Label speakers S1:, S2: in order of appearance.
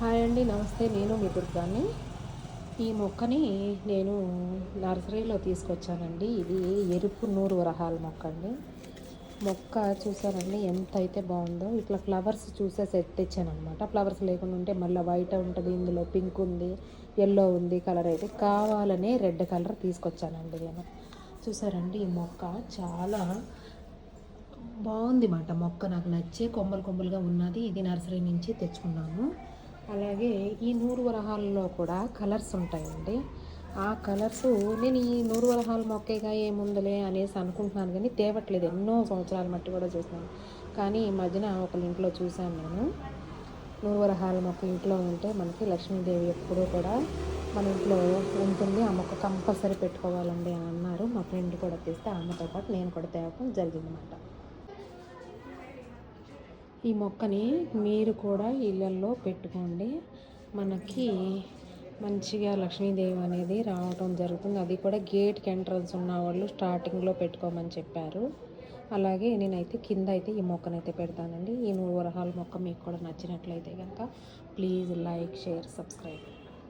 S1: Hi అండి నమస్తే. నేను మీ దుర్గాని. ఈ మొక్కని నేను నర్సరీలో తీసుకొచ్చానండి. ఇది ఎరుపు నూరు వరహాల మొక్క అండి. మొక్క చూసారండి ఎంత అయితే బాగుందో. ఇట్లా ఫ్లవర్స్ చూసే సెట్ తెచ్చాను ఫ్లవర్స్ లేకుండా ఉంటే మళ్ళీ వైట్ ఉంటుంది ఇందులో పింక్ ఉంది ఎల్లో ఉంది కలర్ అయితే కావాలనే రెడ్ కలర్ తీసుకొచ్చానండి నేను. చూసారండి ఈ మొక్క చాలా బాగుంది మాట. మొక్క నాకు నచ్చే కొమ్మలు కొమ్మలుగా ఉన్నది ఇది నర్సరీ నుంచి తెచ్చుకున్నాను. అలాగే ఈ నూరు వరహాల్లో కూడా కలర్స్ ఉంటాయండి. ఆ కలర్స్ నేను ఈ నూరు వరహాల మొక్కగా ఏముందలే అనేసి అనుకుంటున్నాను కానీ తేవట్లేదు. ఎన్నో సంవత్సరాల మట్టి కూడా చూస్తున్నాను. కానీ ఈ మధ్యన ఒకళ్ళ ఇంట్లో చూశాను నేను. నూరు వరహాల మొక్క ఇంట్లో ఉంటే మనకి లక్ష్మీదేవి ఎప్పుడూ కూడా మన ఇంట్లో ఉంటుంది. ఆ మొక్క కంపల్సరీ పెట్టుకోవాలండి అని అన్నారు. మా ఫ్రెండ్ కూడా తీస్తే అమ్మతో పాటు నేను కూడా తేవడం జరిగిందన్నమాట. ఈ మొక్కని మీరు కూడా ఇళ్ళల్లో పెట్టుకోండి. మనకి మంచిగా లక్ష్మీదేవి అనేది రావటం జరుగుతుంది. అది కూడా గేట్కి ఎంట్రన్స్ ఉన్న వాళ్ళు స్టార్టింగ్లో పెట్టుకోమని చెప్పారు. అలాగే నేనైతే కింద అయితే ఈ మొక్కనైతే పెడతానండి. ఈ నూరు వరహాల మొక్క మీకు కూడా నచ్చినట్లయితే కనుక ప్లీజ్ లైక్ షేర్ సబ్స్క్రైబ్.